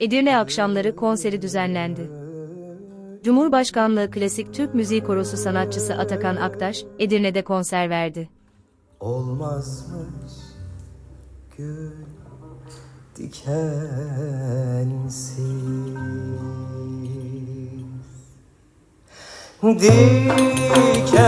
Edirne Akşamları konseri düzenlendi. Cumhurbaşkanlığı Klasik Türk Müziği Korosu sanatçısı Atakan Aktaş, Edirne'de konser verdi. Olmazmış gül dikensiz Dikensiz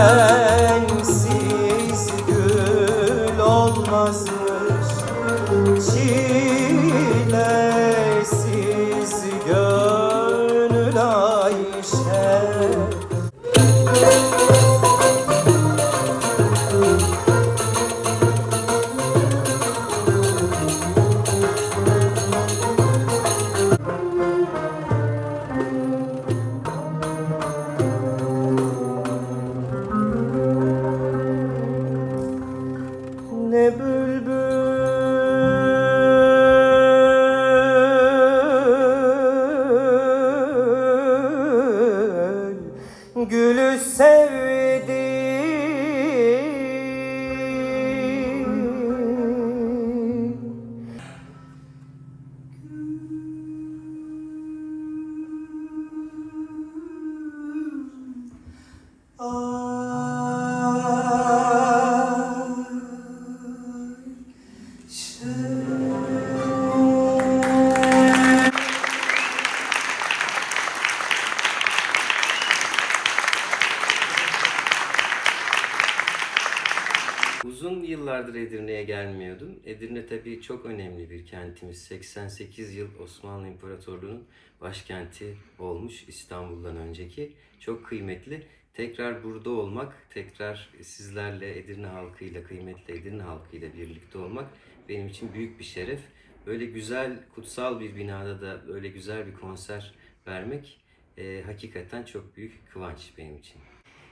Uzun yıllardır Edirne'ye gelmiyordum. Edirne tabii çok önemli bir kentimiz. 88 yıl Osmanlı İmparatorluğu'nun başkenti olmuş İstanbul'dan önceki. Çok kıymetli. Tekrar burada olmak, tekrar sizlerle Edirne halkıyla, kıymetli Edirne halkıyla birlikte olmak benim için büyük bir şeref. Böyle güzel, kutsal bir binada da böyle güzel bir konser vermek e, hakikaten çok büyük kıvanç benim için.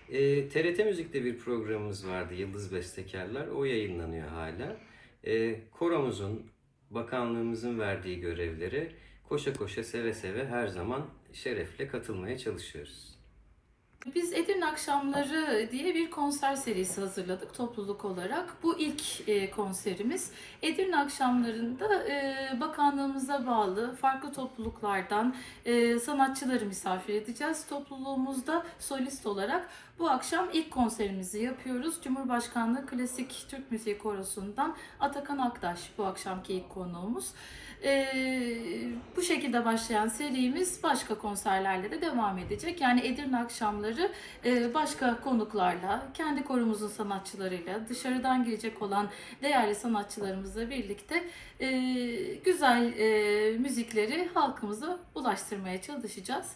E, TRT Müzik'te bir programımız vardı Yıldız Bestekarlar. O yayınlanıyor hala. E, koromuzun, bakanlığımızın verdiği görevlere koşa koşa seve seve her zaman şerefle katılmaya çalışıyoruz. Biz Edirne Akşamları diye bir konser serisi hazırladık topluluk olarak. Bu ilk e, konserimiz. Edirne Akşamları'nda e, bakanlığımıza bağlı farklı topluluklardan e, sanatçıları misafir edeceğiz. Topluluğumuzda solist olarak bu akşam ilk konserimizi yapıyoruz. Cumhurbaşkanlığı Klasik Türk Müziği Korosu'ndan Atakan Aktaş bu akşamki ilk konuğumuz. Bu şekilde başlayan serimiz başka konserlerle de devam edecek. Yani Edirne akşamları e, başka konuklarla, kendi korumuzun sanatçılarıyla, dışarıdan gelecek olan değerli sanatçılarımızla birlikte e, güzel e, müzikleri halkımıza ulaştırmaya çalışacağız.